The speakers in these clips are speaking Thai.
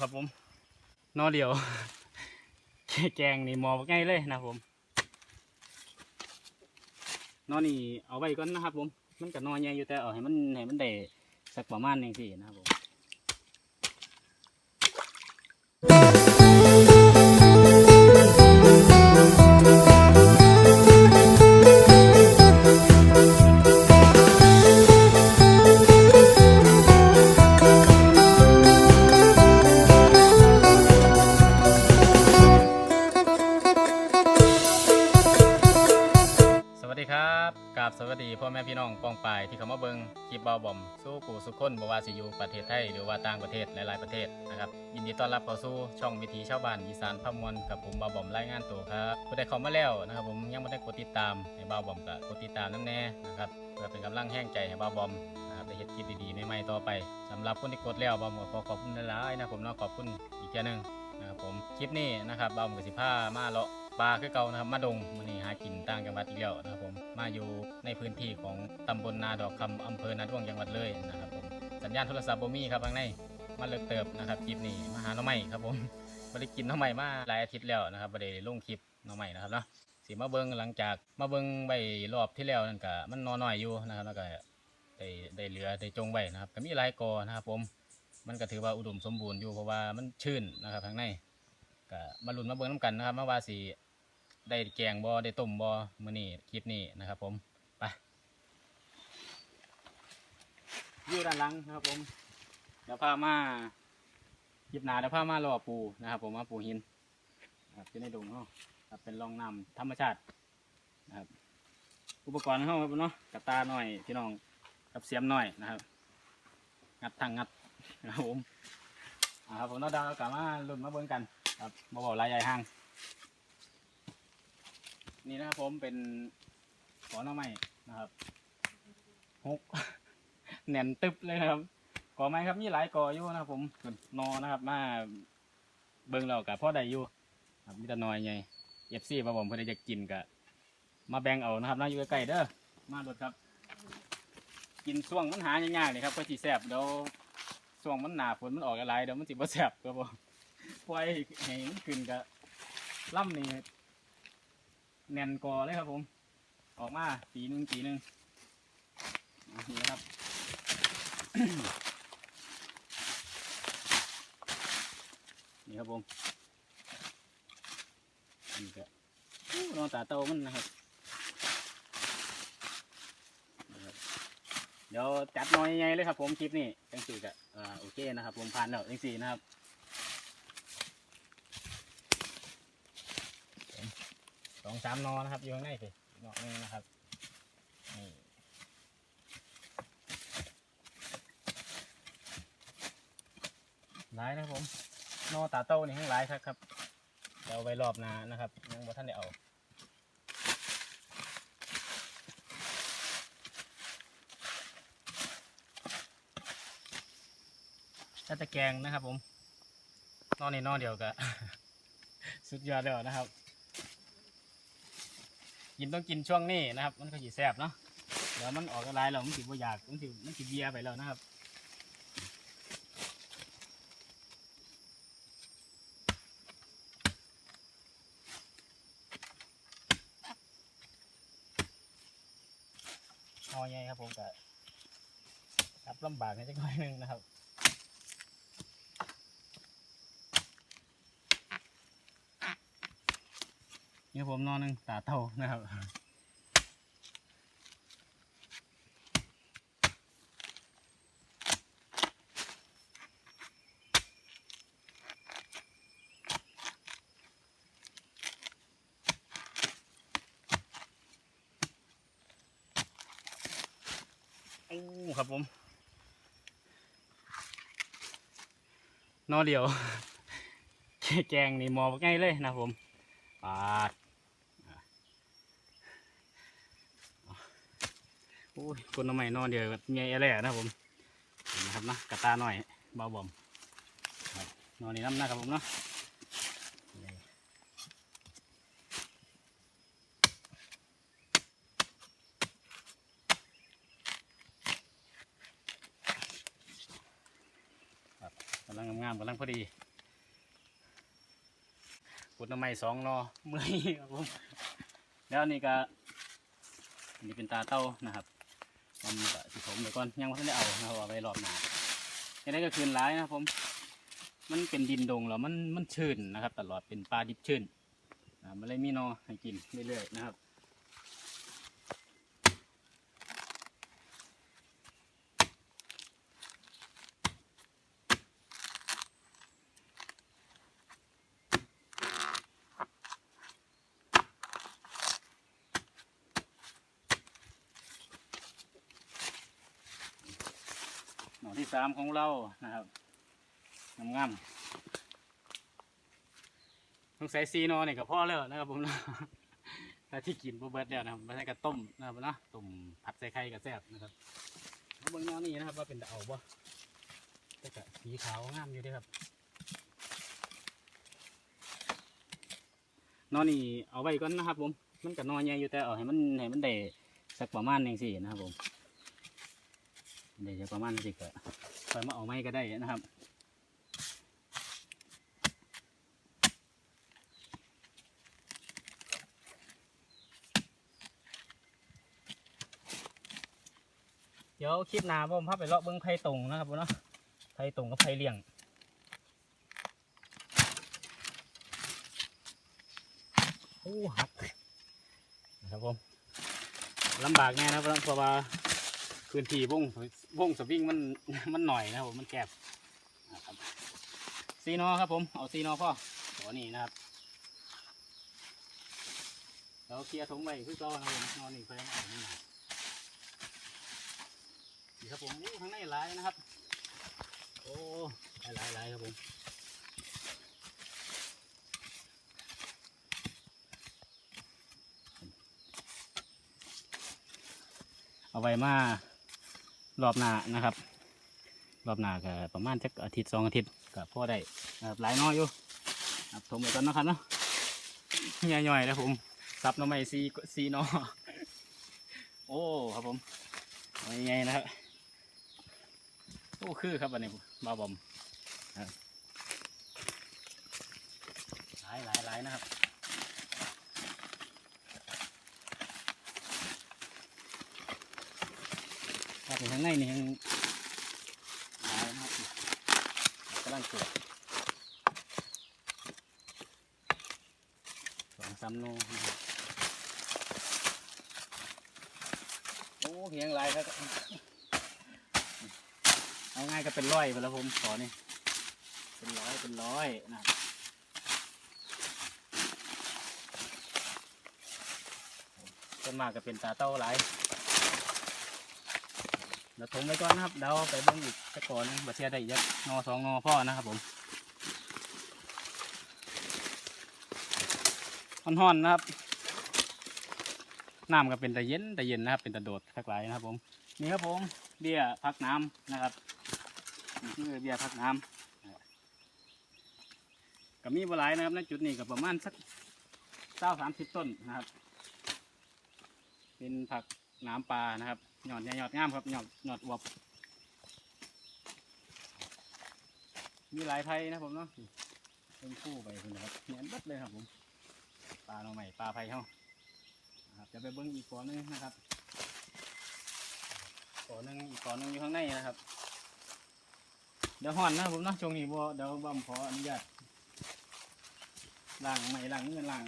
ครับผมนอเดียว แกงนี่หมอง่ายเลยนะผมนอนี่เอาไว้ก่อนนะครับผม มันก็นอใหญ่อยู่แต่เอาให้มันให้มันได้สักประมาณหนึงสินะครับผม มาเบิงคลิปเบาบอมสู้ปู่สุขคนบว่าสิอยู่ประเทศไทยหรือว่าต่างประเทศหลายๆประเทศนะครับยินดีต้อนรับเข้าสู่ช่องวิถีชาวบ้านอีสานพะมวลกับผมเบาบอมรายงานตัวครับผู้ใดเข้ามาแล้วนะครับผมยังไม่ได้กดติดตามให้เบาบอมก็กดติดตามน้ำแน่นะครับเพื่อเป็นกำลังแห้งใจให้เบาบอมนะครับได้เฮ็ดคลิปดีๆใหม่ๆต่อไปสำหรับคนที่กดแล้วเบาบอมก็ขอขอบคุณหลายๆนะผมเนาะขอบคุณอีกเจ้าหนึงนะครับผมคลิปนี้นะครับเบาหมูกสิผ้ามาเลาะ ปลาคือเก่านะครับมาดงมันนี่หากินต่างจังหวัดอีกแล้วนะครับผมมาอยู่ในพื้นที่ของตำบลนาดอกคำอำเภอนาด้วงจังหวัดเลยนะครับผมสัญญาณโทรศัพท์บ่มีครับข้างในมาเลิกเติบนะครับคลิปนี้มาหาหน้องใหม่ครับผมบ่ได้กินหน้องใหม่มาหลายอาทิตย์แล้วนะครับบ่ได้ลงคลิปหน้องใหม่นะครับเนาะสิมาเบิ่งหลังจากมาเบิ่งใบรอบที่แล้วนั่นก็มันนอน้อยอยู่นะครับแล้วก็ได้ได้เหลือได้จงไว้นะครับก็มีหลายกอนะครับผมมันก็ถือว่าอุดมสมบูรณ์อยู่เพราะว่ามันชื้นนะครับข้างในก็มาลุ้นมาเบิ่งน้ำกันนะครับมาว่าสิ ได้แกงบ่ได้ต้มบ่มื้อนี้คลิปนี้นะครับ ผมไปอยู่ด้านหลังนะครับ ผมเดี๋ยวพามาคลิปหนาเดี๋ยวพามารอปูนะครับ ผมมาปูหินครับอยู่ในดงเนาะครับเป็นรองน้ำธรรมชาตินะครับ อุปกรณ์เขาครับเนาะกระตาหน่อยพี่น้องกับเสียมหน่อยนะครับ งัดทางงัดนะครับผมครับผมน้องดาวกลับมาลุ้นมาเบิ่งกัน ครับมาบอกรายใหญ่ห้าง นี่นะครับผมเป็นขอหน้อไม้นะครับหกแน่นตึบเลยนะครับกอไม้ครับมีหลายกออยู่นะครับ ผมนนอนะครับ มาเบิ่งเรากับพ่อใดอยู่ครับมีแต่นอยไงเอฟซีมาบอกเพื่อจะกินกะมาแบ่งเอานะครับน่าอยู่ใกล้ๆเด้อมาโดดครับ กินช่วงมันหายากๆเลยครับเพื่อสีแสบเดี๋ยวช่วงมันหนาฝนมันออกอะไรเดี๋ยวมันสิบ่แสบครับผมปล่อยให้มันขึ้นกะล่ำนี่ แน่นกอเลยครับผม ออกมาปีหนึ่งปีหนึ่งนี่นะครับนี่ครับผมนี่ก็นอนตาโตมันนะครับ เดี๋ยวจัดหน่อยยังไงเลยครับผมคลิปนี้จังสี่ก็โอเคนะครับผมผ่านแล้วจังสี่นะครับ องสามนอนะครับอยู่ข้างในสินอกนึงนะครับนี่หลายนะครับผมนอตาโต้นี่ข้งหลายครับครับเดี๋ยวเอาไว้รอบหนานะครับยังบ่ท่านได้เอาถ้าจะแกงนะครับผมนอนในนอนเดียวกับสุดยอดแล้วนะครับ กินต้องกินช่วงนี้นะครับ มันก็จีแซ่บเนาะเดี๋ยวมันออกกระไรแล้วมันสิบ่อยากมันสิมันสิเบียไปแล้วนะครับเอาไงครับผมก็รับลำบากนิดหน่อยนึงนะครับ นี่ผมนอนหนึ่งตาเต่านะครับโอ้ครับผมนอเดียว แกงนี่มอง่ายเลยนะผมปาดอะ โอ้ยคนน้ำใหม่นอนเดียวเมียอะไรนะผมนะครับนะกระตาหน่อยเบาบอมนอนนี่น้ำหนะครับผมเนาะนี่ครับำลังงามๆกำลังพอดีขุดน้ำไม้สองนอเมื่อยครับผมแล้วนี่ก็นนี้เป็นตาเต้านะครับ มันก็สิผมเดี๋ยวก่อนยังไม่ทันได้เอานะครับเอาไว้รอบหน้ายังไงก็คืนร้ายนะผม มันเป็นดินดงแล้วมันมันชื้นนะครับ ตลอดเป็นปลาดิบชื้นอ่ามันเลยมีนอให้กินเรื่อยๆนะครับ สามของเรานะครับงามๆต้องใส่ซีนอนี่กับพ่อแล้วนะครับผมแต่ที่กินบ่เบิดแล้วนะครับไม่ใช่กระต้มนะครับนะต้มผัดใส่ไข่กับแซ่บนะครับเอาเบิ่งหนอนี่นะครับว่าเป็นตะเอาบ่แต่กะสีขาวงามอยู่ด้วยครับนอนี่เอาไว้ก่อนนะครับ ผม มันก็นอใหญ่อยู่แต่เอาให้มันให้มันได้สักประมาณหนึ่งสี่นะครับผมเดี๋ยวจะประมาณสิก็ คอยมาเอาไม้ก็ได้นะครับเดี๋ยวคลิปหน้าผมพาไปเลาะเบิ้งไผ่ตรงนะครับผมเนาะไผ่ตรงกับไผ่เลี่ยง โอ้หักนะครับผมลำบากแน่นะครับเพราะว่า พื้นที่วงวงสวิงมันมันหน่อยนะครับผมมันแคบนะครับซีโนครับผมเอาซีโนพ่อตัวนี้นะครับเราเคลียร์ถงไว้คือก็นครับผมนอนนี่เพื่อนเอานี่นะนี่ครับผมอู้ข้างในหลายนะครับ โอ้หลายหลายหลายครับผมเอาไว้มา รอบหน้านะครับ รอบหน้าก็ประมาณสักอาทิตย์สองอาทิตย์ก็พอได้นะครับหลายน้อยอยู่ครับถมไปก่อนนะครับเนาะย่อยๆแล้วผมซับน้ำไม้ซีซีนอโอ้ครับผมยังไงนะครับโอ้คือครับอันนี้บาบอมหลายหลายหลายนะครับ ครับข้างในนี่ยังหลายนะครับกำลังเกิดสองสามโลนะครับโอ้เพียงหลายครับ เอาง่ายก็เป็นร้อยไปแล้วผมขอนี่เป็นร้อยเป็นร้อยนะครับต้นมากก็เป็นตาเต้าหลาย ดี๋ยวถมไว้ก่อนนะครับเดี๋ยวไปเบิ้งอีกสักก่อนบัเทียได้อีกจักนอสองนอพ่อนะครับผมห่อนๆนะครับน้ำก็เป็นแต่เย็นแต่เย็นนะครับ เป็นแต่โดดทักหลายนะครับ ผมนี่ครับผมเบี้ยพักน้ำนะครับนี่คือเบี้ยพักน้ำก็มีบหลายนะครับในจุดนี้ก็ประมาณสักเก้าสามสิบต้นนะครับ เป็นผัก น้ำปลานะครับหยอดหยอดงามครับหยอดหยอดอวบมีหลายไทยนะผมเนาะเป็นคู่ไปคุณนะครับเนียนบัดเลยครับผมปลาหน่อใหม่ปลาไผ่เฮาครับจะไปเบิ้งอีกก่อนหนึงนะครับก่อนนึงอีกก่อนนึงอยู่ข้างในนะครับ เดี๋ยวห่อนนะผมเนาะช่วงนี้บ่เดี๋ยวบ่มขออนุญาตล้างใหม่ล้างเงินล้าง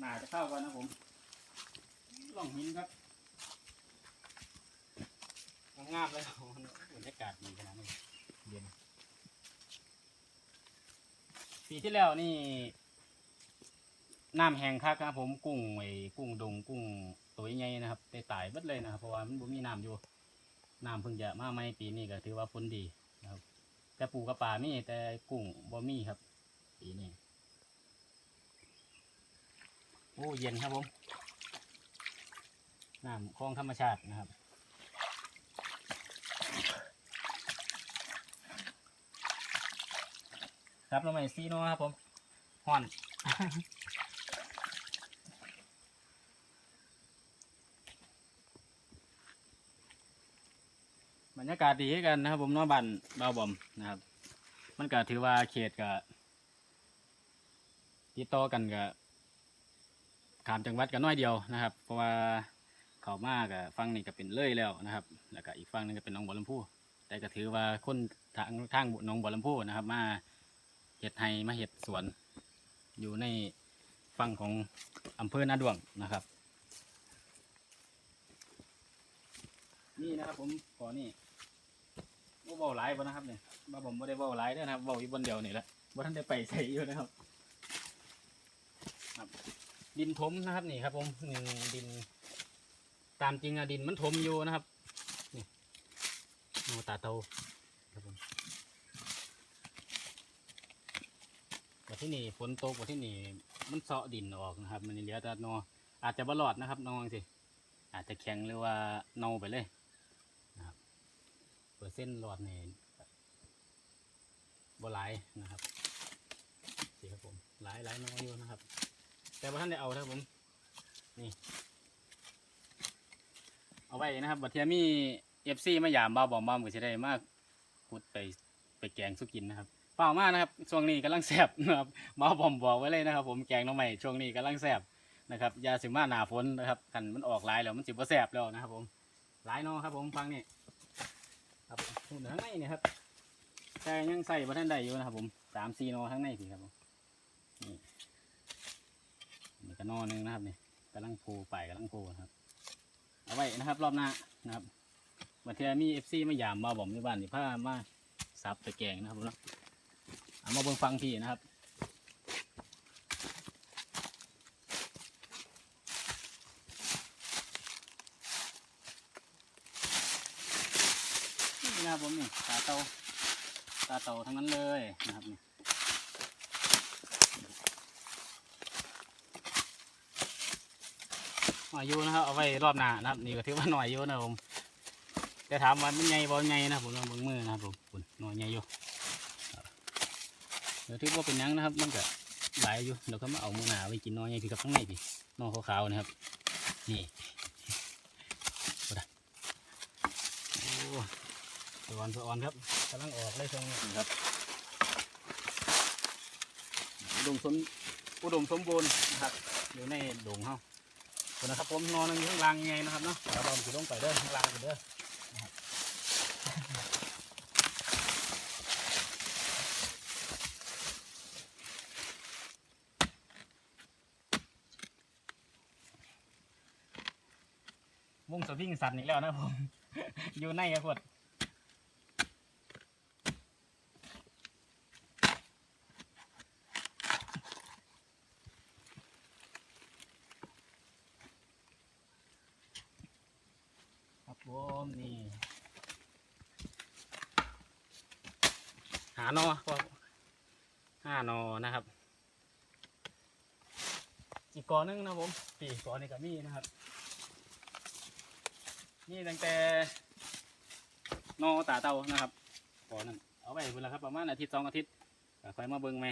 หนาจะเข้าก่อนนะผมลองหินครับ งามเลยบรรยากาศดีขนาดนี้เย็นปีที่แล้วนี่น้ำแห้งคักครับผมกุ้งไอ้กุ้งดงกุ้งตัวใหญ่นะครับได้ตายเบิดเลยนะครับเพราะว่ามันบ่มีน้ำอยู่น้ำเพิ่งจะมาใหม่ปีนี้ก็ถือว่าฝนดีนะครับ แต่ปูกับปลามีแต่กุ้งบ่มีครับ ปีนี้โอ้เย็นครับผมน้ำคลองธรรมชาตินะครับ ครับเราใหม่ซีโนครับผมห่อนบรรยากาศดีกันนะครับ ผมน้องบันเบาบอมนะครับ มันก็ถือว่าเขตก็ติดต่อกันก็ขามจังหวัดก็น้อยเดียวนะครับ เพราะว่าเขามากกับฟังนี่ก็เป็นเลยแล้วนะครับ แล้วก็อีกฝั่งนึงก็เป็นน้องบัวลำพูแต่ก็ถือว่าคนทางทางน้องบัวลำพูนะครับ มา เห็ดไฮมาเห็ดสวน อยู่ในฝั่งของอำเภอนาดวงนะครับ นี่นะครับผมขอนี่บ่เบาหลายบ่นะครับเนี่ยบ่ผมบ่ได้เบาหลายเด้อนะครับเบาอยู่บนเดียวนี่แหละบ่ทันได้ไปใส่อยู่นะครับครับ ดินถมนะครับนี่ครับ ผมนี่ดิน ตามจริงอะดินมันถมอยู่นะครับ นี่โนตาเตครับผม ว่ที่นี่ฝนตกว่าที่นี่มันเซาะดินออกนะครับ มันเหลือแต่นออาจจะบลอดนะครับนองสิอาจจะแข็งหรือว่าเน่าไปเลยเปอร์เซ็นต์หลอดนี่บหลายนะครับสีครับผมหลายหลายน้อยอยู่นะครับ แต่ว่าท่านได้เอาครับผมนี่ เอาไว้นะครับบัดเทียมี่เอฟซีมายามบ้าบอมบ้ามก็จะได้มากขุดไปไปแกงสุกินนะครับ เปล่ามากนะครับช่วงนี้กำลังแสบนะครับบ้าบอมบอกไว้เลยนะครับ ผมแกงน้องใหม่ช่วงนี้กำลังแสบนะครับยาสิมาหนาฝนนะครับกันมันออกลายแล้วมันจิบ่แสบแล้วนะครับ ผมลายนอครับ ผมฟังนี่ครับหุ่นทั้งในนี่ครับแต่ยังใส่บัทันใดอยู่นะครับ ผมสามสี่นอทั้งในสิครับผมนี่นี่ก็นอหนึงนะครับนี่กำลังโผล่ไปกำลังโผล่ครับ เอาไว้นะครับ รอบหน้านะครับมาเทียมีเอฟซีมาหยามมาบ่อมในบ้านนี่ผ้ามาซับไปแกงนะครับผมนะ เอามาเบิ่งฟังพี่นะครับนี่นะครับผมนี่ตาเตาตาเตาทั้งนั้นเลยนะครับนี่หน่อยอยูนะครับเอาไว้รอบหน้านะครับ นี่ก็ถือว่าหน่อยอยูนะผมแต่ถามว่ามันใหญ่บ่ใหญ่นะผมลองเบิ่งมือนะครับผมหน่อยใหญ่อยู่ เดี๋ยวถือว่าเป็นหยังนะครับ มันก็หลายอยู่เดี๋ยวก็มาเอามือหนาไว้กินน้อยใหญ่พี่กับข้างในพี่น้อขาวๆนะครับ นี่โอ้ดะโอ้สวรรค์สวรรค์ครับกำลังออกเลยช่วงนี้ครับอุดมสมอุดมสมบูรณ์นะครับอยู่ในดงเฮาคนนะครับผมนอนอยู่ข้างล่างยังไงนะครับเนาะเดี๋ยวเราจะลงไปเด้อข้างล่างกันเด้อนะครับ วงสวิงสันอีกแล้วนะผม อยู่ในกระขวดครับผมนี่หานอพวกห้านอนะครับอีกกอหนึงนะผมปีกกอนี่ก็มีนะครับ นี่ตั้งแต่นอตาเตานะครับกอนั้นเอาไว้เวลาครับประมาณอาทิตย์สองอาทิตย์ค่อยมาเบิ่งไหม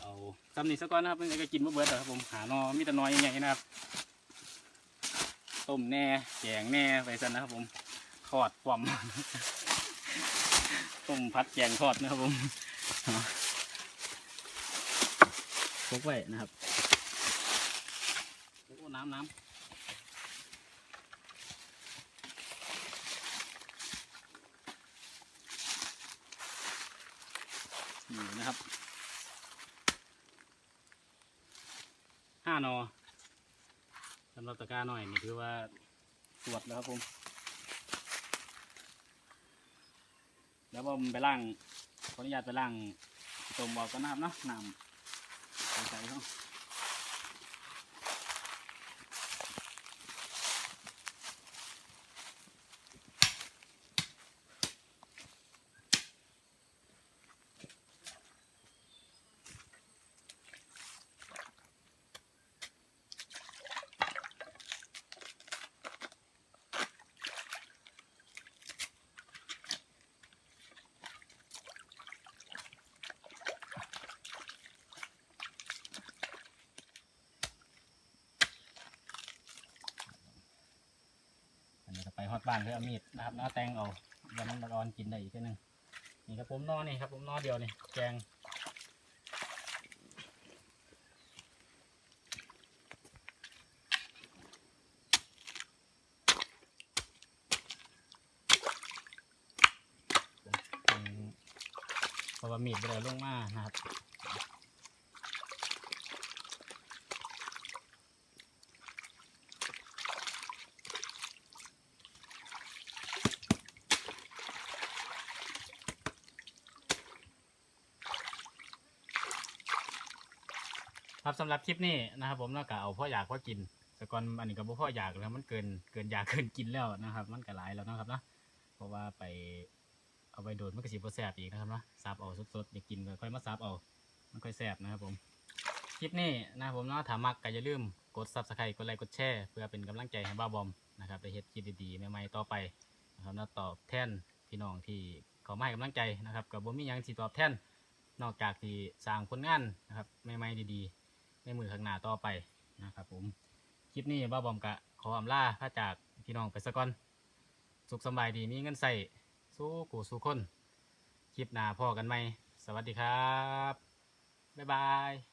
เอาซ้ำนี่สักก้อนนะครับเพิ่งก็กินมาเบิดแล้วครับผมหานอมีแต่น้อยใหญ่ๆนะครับต้มแน่แกงแน่ไปสันนะครับผมทอดความต้มพัดแกงทอดนะครับผมพกไว้นะครับโอ้น้ำน้ำ นะครับห้านอสำหรับตะกร้าหน่อยนี่ถือว่าตรวจแล้วครับผม แล้วผมไปล่างขออนุญาตไปล่างตมบอกก็น้ำเนาะน้ำใส่ใส่เขา ฮอดบ้านเพื่อเอามีดนะครับแล้วแตงเอาเดี๋ยวมันร้อนกินได้อีกทีหนึงนี่ครับผมนอนี่ครับผมนอเดียวนี่แกงอมเพราะว่ามีดเลยลงมานะครับ ครับสำหรับคลิปนี้นะครับ ผมแล้วก็เอาพ่ออยากพ่อกินแต่ก่อนอันนี้ก็บ่พ่ออยากแล้วมันเกินเกินอยากเกินกินแล้วนะครับ มันก็หลายแล้วนะครับเนาะเพราะว่าไปเอาไปโดดมันก็สิบ่แซ่บอีกนะครับเนาะซับเอาสดๆอยากกินก็ค่อยมาซับเอา มันค่อยแซ่บนะครับ ผมคลิปนี้นะครับผมเนาะถ้ามักก็อย่าลืมกด Subscribe กดไลค์กดแชร์เพื่อเป็นกำลังใจให้บ้าบอมนะครับได้เฮ็ดคลิปดีๆใหม่ๆต่อไปนะครับแล้วตอบแทนพี่น้องที่เขามาให้กำลังใจนะครับกับบ่มีหยังสิตอบแทนนอกจากที่สร้างผลงานนะครับใหม่ๆดีๆ มือข้างหน้าต่อไปนะครับผม คลิปนี้บ้าบอมกะขออำลาพระจากพี่น้องไปสะก่อน สุขสบายดีมีเงินใส่สู้กูสู้คน คลิปหน้าพอกันไหม สวัสดีครับ บ๊ายบาย